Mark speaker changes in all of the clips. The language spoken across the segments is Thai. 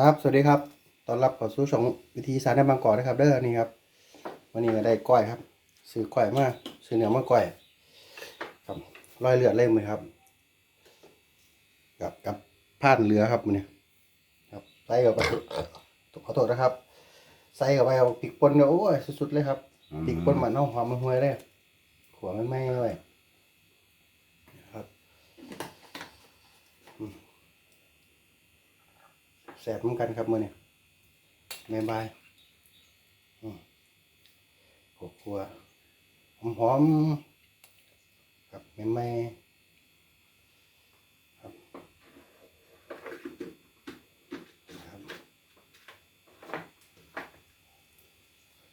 Speaker 1: ครับ สวัสดีครับ ตอนรับเข้าสู่ช่องวิธีสารในบางกอกนะครับ เด้อนี่ครับ วันนี้ก็ได้ก้อยครับ ซื้อก้อยมาซื้อเนื้อมาก้อย ครับรอยเลือดเล่มเลยครับ กับกับผ่านเรือครับมันนี้ครับใส่เข้าไปขอโทษนะครับ ใส่เข้าไปเอาพริกปนเนี่ยโอ้ยสุดๆเลยครับพริกปนมันเอาหอมมันห่วยเลยขัวมันไม้เลยครับอืม แสบเหมือนกันครับมือนี้แม่บายอืมขบครัวหอมๆครับแม่ไม่ครับครับ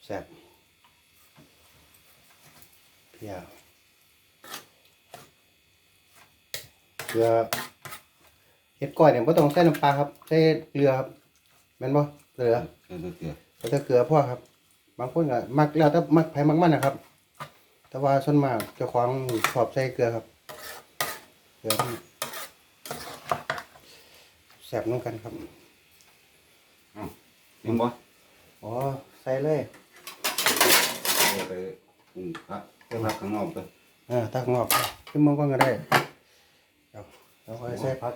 Speaker 1: แสบเพียเกลือ เห็ดก้อยเนี่ยไม่ต้องใส่น้ำปลาครับ ใส่เกลือครับแม่นบ่เกลือ
Speaker 2: เกลือเกลือ
Speaker 1: ก็จะเกลือพ่อครับ บางคนก็มักแล้วแต่มักไผมักมันนะครับ แต่ว่าส่วนมากเจ้าของชอบใส่เกลือครับ เกลือนี่แสบเหมือนกันครับ
Speaker 2: อ้าวยิงบ่
Speaker 1: อ๋อใส่เลย
Speaker 2: เอาไปปรุงผักเติมผักข้างนอกไป
Speaker 1: เออตักงอกขึ้นมองก็ได้เดี๋ยวเราค่อยใส่ผัก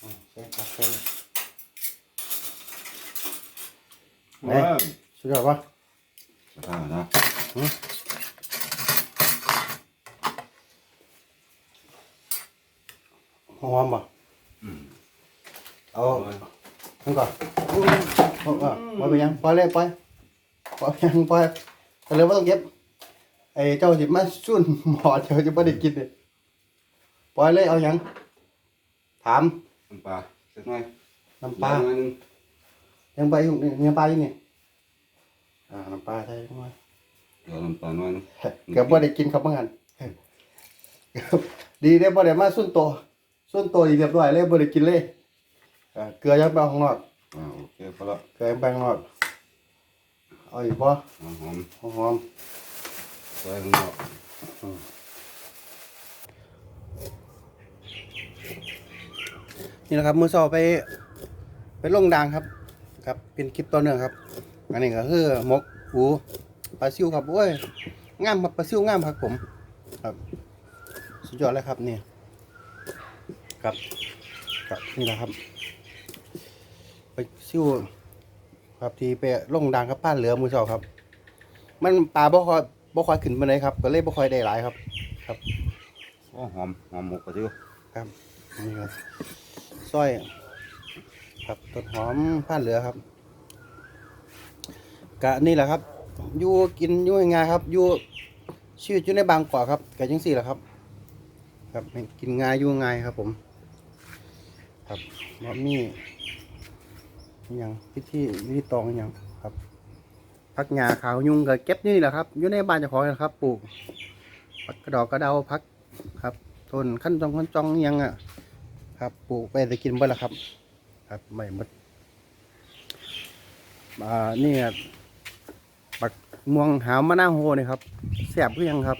Speaker 1: อืมใส่ผักใส่ ไหน
Speaker 2: ว้าว
Speaker 1: สุดยอดปะ
Speaker 2: สภาพนะ
Speaker 1: หอมปะ
Speaker 2: อืม
Speaker 1: เอานั่นก่อนเอาเอาเอาไปยังปล่อยเลยปล่อยปล่อยยังปล่อยไปเลยว่าต้องเก็บไอ้เจ้าสิมาสุ่นหมอเจ้าจะไม่ได้กินเลยปล่อยเลยเอายังถาม
Speaker 2: น้ำปลาสักหน่อย
Speaker 1: น้ำปลา
Speaker 2: หน่อยหนึง
Speaker 1: ยังไปอยู่นี่ยังปลาอยู่นี่อ่าน้ำปลาใช่ไหม
Speaker 2: เดี๋ยวน้ำปลาหน่อยหนึง
Speaker 1: เกือบไม่ได้กินครับเมื่อกันดีได้บ่ได้มาสุ่นโตวสุ่นโตวอีกเรียบร้อยเลยบ่ได้กินเลยอ่าเกลือยังไปเอาข้างนอก
Speaker 2: อ่าโอเคพอละ
Speaker 1: เกลือยังไปข้างนอกเอาอีกบ่
Speaker 2: หอมหอม
Speaker 1: หอม
Speaker 2: ใส่ข้างนอก
Speaker 1: นี่นะครับมือสอบไปไปลงดังครับ ครับเป็นคลิปต่อเนื่องครับอันนี้ก็คือหมกหูปลาซิวครับโอ้ยงามครับปลาซิวงามครับผมครับสุดยอดเลยครับนี่ครับครับนี่แหละครับไปซิวครับที่ไปลงดังครับป้านเหลือมือสอบครับ มันปลาบ่ค่อยบ่ค่อยขึ้นมาเลยครับ ก็เลยบ่ค่อยได้หลายครับ ครับ
Speaker 2: โอ้หอมหอมหมกกระเทียม
Speaker 1: ครับนี่ครับสร้อย ครับต้นหอมผ่านเหลือครับ กะนี่แหละครับอยู่กินอยู่ยังไงครับอยู่ชีวิตอยู่ในบางกอกครับกะจังสี่แหละครับ ครับกินง่ายอยู่ง่ายครับผม ครับบ่มีอย่างพิธีวิธีตองอย่างครับพักหญ้าขาวยุงก็เก็บนี่แหละครับอยู่ในบ้านเจ้าของนะครับปลูกผักกระดอกกระเดาพักครับต้นขั้นจองขั้นจองยังอะครับปลูกไปจะกินบ่ละครับ ครับไม่หมดอ่านี่ครับปักม่วงหาวมะนาวโฮนี่ครับแสบเพื่ยังครับ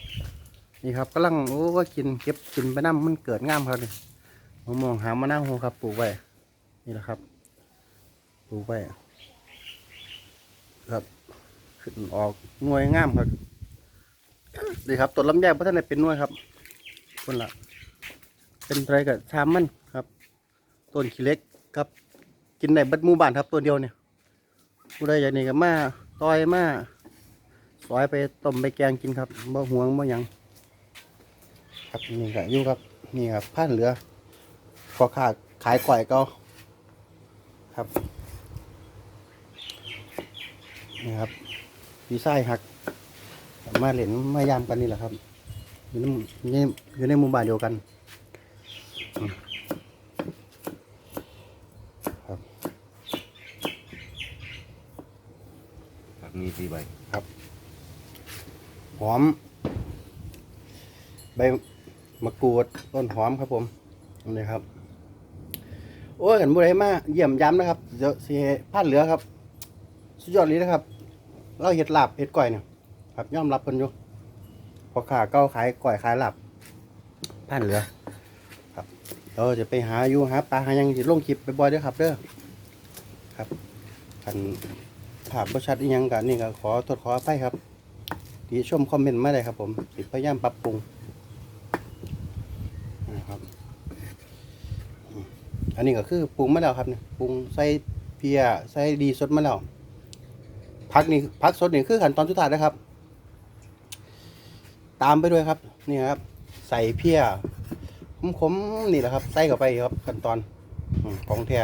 Speaker 1: นี่ครับกำลังโอ้ว่ากินเก็บกินไปน้ำมันเกิดงามครับนี่มะม่วงหาวมะนาวโฮครับปลูกไว้นี่แหละครับปลูกไว้ครับขึ้นออกหน่วยงามครับนี่ครับต้นลำไยพระท่านเป็นนวยครับคนละเป็นไรกับชามมันครับ ต้นขี้เล็กครับ กินได้บัดหมู่บ้านครับตัวเดียวเนี่ยผู้ใดอย่างนี้ก็มาต้อยมาซอยไปต้มไปแกงกินครับบ่ห่วงบ่หยังครับนี่ก็อยู่ครับนี่ครับผ่านเหลือพอขาดขายก่อยก็ครับนี่ครับพี่ไส้หักมาเล่นมายามกันนี่แหละครับอยู่ในอยู่ในอยู่ในหมู่บ้านเดียวกัน ครับ
Speaker 2: ผักมีสี่ใบ
Speaker 1: ห อม ใบมะกรูดต้นหอมครับผมนี่ครับ โอ้ยกันบุไรมากเยี่ยมย้ำนะครับเดี๋ยวสีพลาดเหลือครับ สุดยอดเลยนะครับ เราเห็ดหลาบเห็ดก่อยเนี่ยครับย่อมรับกันอยู่พอขาเก้าขายก่อยขายหลาบพลาดเหลือ ครับเราจะไปหาอยู่หาปลาหายังสิลงคลิปไปบ่อยด้อครับเด้อครับคันภาพบ่ชัดอีหยังกันนี่ก็ขอโทษขออภัยครับ ที่ชมคอมเมนต์มาได้ครับผมสิพยายามปรับปรุงนะครับ อันนี้ก็คือปรุงมาแล้วครับเนี่ยปรุงใส่เพียใส่ดีสดมาแล้วพักนี่พักสดนี่คือขั้นตอนสุดท้ายนะครับ ตามไปด้วยครับนี่ครับ ใส่เพียขมๆนี่แหละครับ ใส่เข้าไปครับขั้นตอนของแท้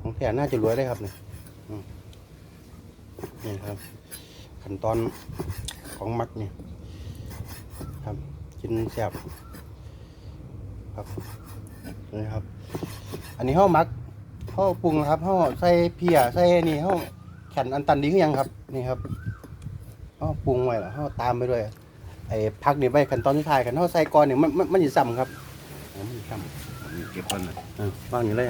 Speaker 1: ของแท้น่าจะรวยได้ครับเนี่ยนี่ครับ ขั้นตอนของมักนี่ครับกินแซ่บครับนี่ครับ อันนี้ห้ามักห้าปรุงนะครับห้าใส่เพียใส่นี่ห้าแข็นอันตันดีขึ้นยังครับ นี่ครับห้าปรุงไว้แล้วห้าตามไปด้วยไอ้พักนี่ไปขั้นตอนที่ถ่ายกันเขาใส่ก่อนเนี่ยมันมันมันจะซ้ำครับอ๋อมันจะซ้
Speaker 2: มีเก็บพันน่ะำ
Speaker 1: อะวางอยู่เลย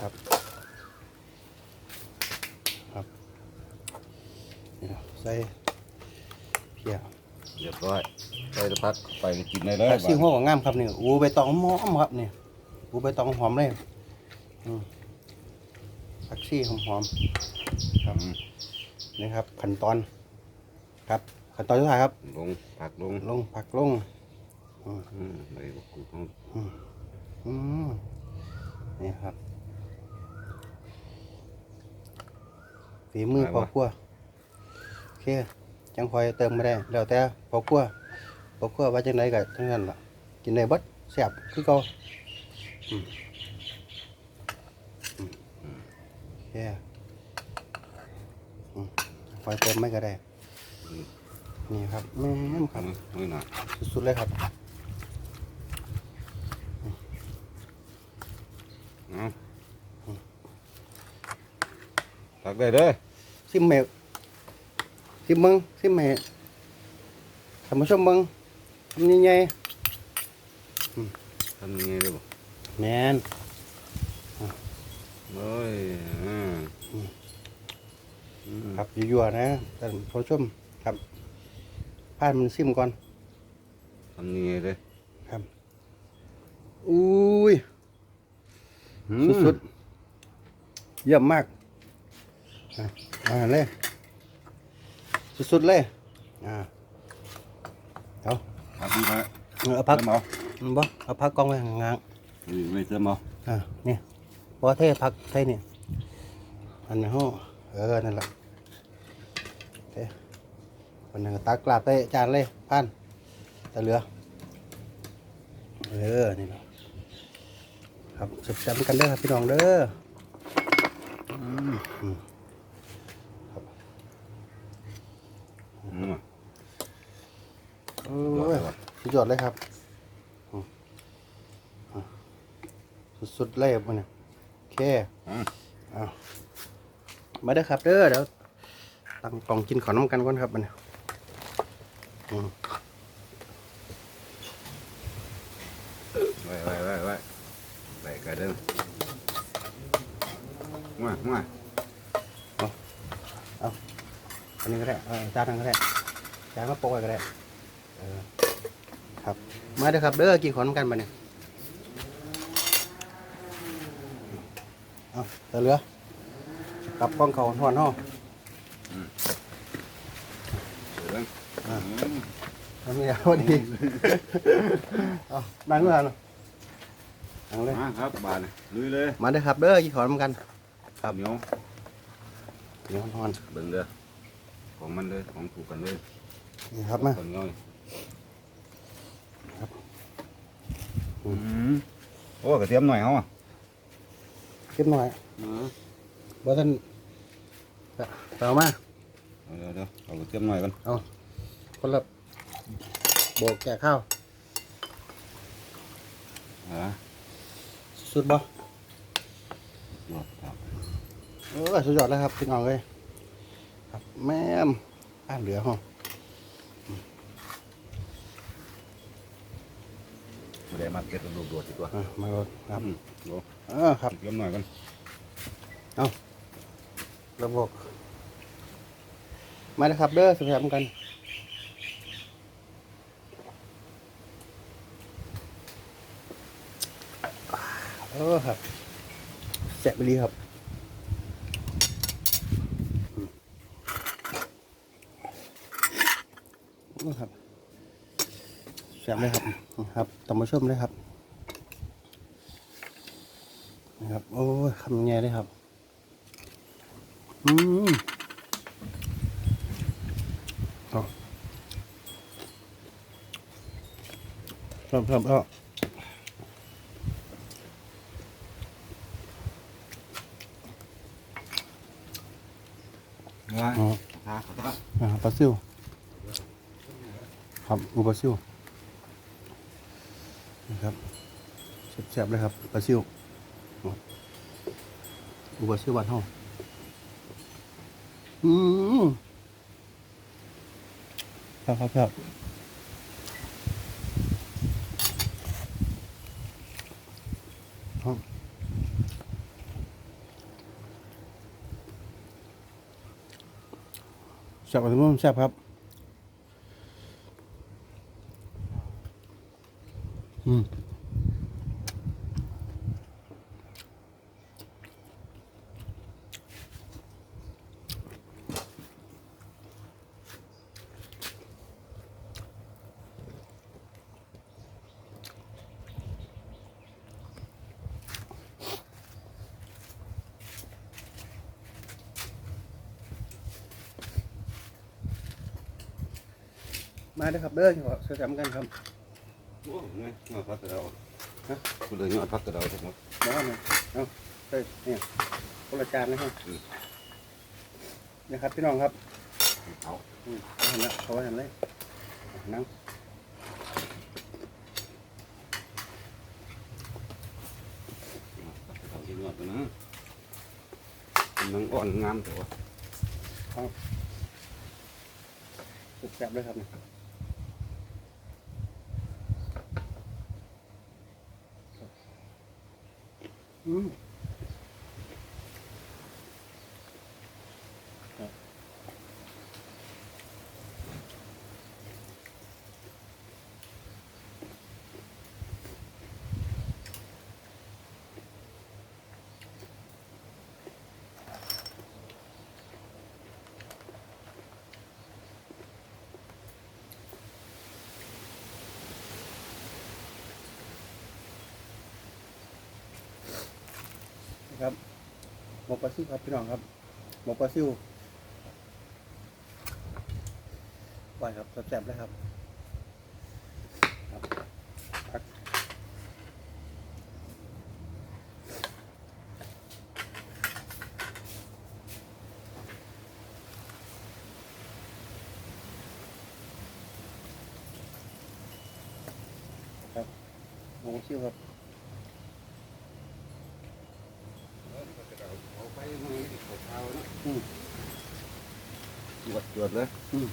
Speaker 1: ครับครับนี่ครับ ใส่เพีย
Speaker 2: เรียบร้อยใส่ตะพักไปกินได้เลย
Speaker 1: ผักซีหัวของงามครับนี่อูใบตองหอมครับนี่อูใบตองหอมเลยอืมผักซีหอมหอมๆครับนี่ครับขั้นตอนครับขั้นตอนที่ถ่ายครับ
Speaker 2: ลงผักลง
Speaker 1: ลงผักลงอืม
Speaker 2: อืมใบบักกูดของ
Speaker 1: อืมนี่ครับฝีมือพอครัวโอ เคจังคอยเติมมาได้แล้วแต่พอครัวพอครัวว่าจังไดก็ทั้งนั้นล่ะกินได้บิดแซ่บคือเก่าอืมอืมโอเคอืมคอยเติมไม่ก็ได้ นี่ครับแม่นครับ
Speaker 2: ไม่นัก
Speaker 1: สุดๆเลยครับ
Speaker 2: ตักได้เด้อ
Speaker 1: ซิมเมล ซิมเบิงซิมเมลท่านผู้ชมเบิงทำยังไง
Speaker 2: ทำยังไงได้บ่
Speaker 1: แมน
Speaker 2: เอ้ยอ่าอืม
Speaker 1: ครับยั่วๆนะท่านผู้ชมครับพานมันซิมก่อน
Speaker 2: ทำยังไงเด้อ
Speaker 1: ครับอุ้ยสุดๆเยี่ยมมากอะมาเลย สุดๆเลย อ่าเอา
Speaker 2: ๆผักดีมา
Speaker 1: เอาพัก
Speaker 2: เติมเอา
Speaker 1: มันบ่เอาพักกองไว้ห่าง
Speaker 2: นี่ไม่เติมเอา
Speaker 1: ๆอ่านี่บ่เทพักใส่นี่อันนี้ห้อเออ นั่นแหละเทคนนึงก็ตักกลาบใส่จานเลยพันแต่เหลือ เออ นี่แหละครับสุดจำกันเด้อครับพี่น้องเด้ออืม อืม
Speaker 2: อืม
Speaker 1: โอ้ยสุดยอดเลยครับอืมอะสุดๆเลยมันเนี่ยโอเค
Speaker 2: อ่า
Speaker 1: อ้าวมาเด้อครับเด้อเดี๋ยวตั้งกล่องกินขอน้ำกันก่อนครับมันเนี่ยอืม
Speaker 2: ไว้ไว้ไว้ไว้ไว้กันเด้อมามา
Speaker 1: อันนี้ก็ได้เอาจานนั้นก็ได้จานมาโปะไว้ก็ได้เออครับ มาเด้อครับเด้อกินขอน้ำกันมาเนี่ยเอาแต่เหลือกลับกล้องเขาหอนห่อ
Speaker 2: เด้อ
Speaker 1: อ่า
Speaker 2: อืม
Speaker 1: แล้วมีอะไรพอดีเอานั่งด้วยกันนั่งเลย
Speaker 2: มาครับบานนี่ลุยเลย
Speaker 1: มาเด้อครับเด้อกินขอน้ำกัน ครับ
Speaker 2: เหนียว
Speaker 1: เดี๋ยวหอน
Speaker 2: เบิ่งเด้อ ของมันเลยของถูกกันเลย
Speaker 1: นี่ครับมา
Speaker 2: คนง่อย
Speaker 1: ครับ
Speaker 2: อืมโอ้กระเทียมหน่อยเฮาอะ
Speaker 1: เก็บหน่อย
Speaker 2: เออ
Speaker 1: บ่ท่านเปล่ามา
Speaker 2: เดี๋ยวเดี๋ยวเอากระเทียมหน่อยกัน
Speaker 1: คนละโบกแก่ข้าว
Speaker 2: อ่า
Speaker 1: สุดบ่
Speaker 2: ยอดครับ
Speaker 1: เออสุดยอดแล้วครับพี่น้องเลย ครับแม่มอ่าเหลือห้อง
Speaker 2: ไม่ได้มาเก็บลูกโดดดีกว่า
Speaker 1: อะมาโดดครับ
Speaker 2: ดด
Speaker 1: เออครับ
Speaker 2: เก็บหน่อยกันเอา
Speaker 1: ระบบมาเลยครับเด้อสุดท้ายกันเออครับแสบไปเลยครับ แซ่บเลยครับครับตำมาชมเลยครับนะครับโอ้ยคำแง่เลยครับอืมเอาเพิ่มเพิ่มเอะ
Speaker 2: ว่า
Speaker 1: อ๋อ
Speaker 2: หาเขา
Speaker 1: อ่าปลาซิวครับอูปลาซิว นะครับแซ่บๆเลยครับปลาซิวอูปลาซิวบ้านห้องอืมครับครับครับครับแซ่บอะไรมั้งแซ่บครับ อืมมาเลยครับเด้อขอเสริมกันครับ
Speaker 2: โอ้ยยอดพักกระเดาฮะคุณเลยยอดพักกระเดาทั้งหมด
Speaker 1: น้องเนี่ยเอาเฮ้ยเนี่ยคนละจานนะครับ
Speaker 2: อืม
Speaker 1: นี่ครับพี่น้องครับ
Speaker 2: เอา
Speaker 1: อืมเขาเห็นแล้วเขาเห็นเลยนั่ง
Speaker 2: พักกระเดาที่ยอดนะนังอ่อนงามแต่ว่า
Speaker 1: สุดแซ่บเลยครับเนี่ย อื หมกปลาซิวครับพี่น้องครับหมกปลาซิวไหวครับแซ่บๆเลยครับครับครับหมกปลาซิวครับ
Speaker 2: เอาไปมือขาวๆนะ
Speaker 1: อืม
Speaker 2: หว ดหวดเลย
Speaker 1: อืม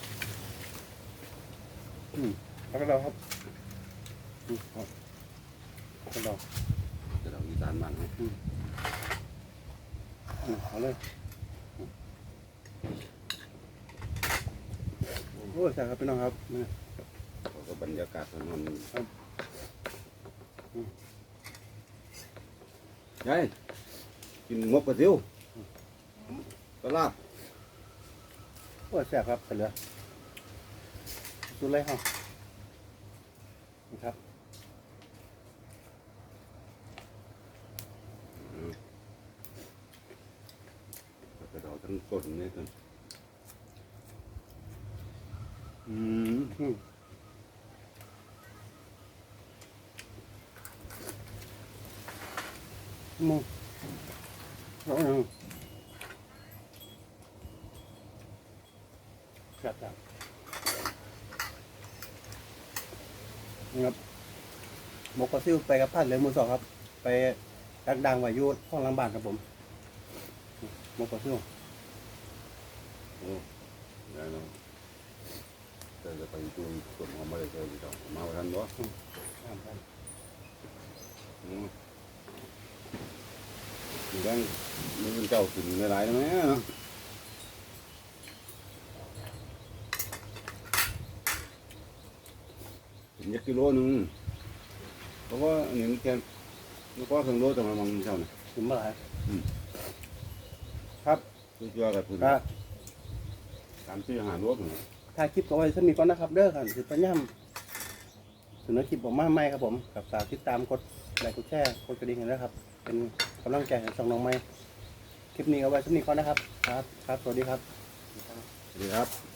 Speaker 1: อืมพักกันเราครับอืมครับพักกันเรา
Speaker 2: กระเดาอีสานบ้านเขา
Speaker 1: อืมเอาเลยอืมโอ้ยใช่ครับพี่น้องครับนี่
Speaker 2: เขาก็บรรยากาศถนน
Speaker 1: ครับอืม
Speaker 2: ยายกินงบกระซิวปลาลาบ
Speaker 1: โอ้ยแซ่บครับไปเหลือสุดเลยครับนี่ครับ
Speaker 2: กระเดาทั้งต้นนี่ต้นอืม
Speaker 1: อืมมึงเอาเอาครับครับนี่ครับ หมกปลาซิวไปกับพันเลยมือสองครับ ไปดักดังไว้อยูห้องหลังบ้านครับผมหมกปลาซิว
Speaker 2: โอ้ได้แล้วแต่จะไปดูส่วนของมาเลยเจอที่เรามาวันนั้นบ่
Speaker 1: ครับครับ
Speaker 2: อืมมีแบงมีเป็นเจ้ากินหลายๆได้ไหมเนาะกินยักกิโลหนึง เพราะว่าอันนี้มันแค่แล้วก็เครื่องโลแต่มามองเช้าน่ะ
Speaker 1: ถึงเมื่อไหร่
Speaker 2: อืม
Speaker 1: ครับ
Speaker 2: คือเกี่ยวกับคุณ
Speaker 1: ก็
Speaker 2: สามสี่หาโลกน่ะ
Speaker 1: ถ่ายคลิปก็ไว้สนิทก่อนนะครับ เด้อครับสิปัญญามเสนอคลิปผมมาใหม่ครับผมกับฝากติดตามกดไลค์กดแชร์กดกระดิ่งกันด้วยครับ เป็นกำลังใจให้ช่องน้องใหม่คลิปนี้เอาไว้สนิทก่อนนะครับ ครับ ครับ สวัสดีครับ
Speaker 2: สวัสดีครับ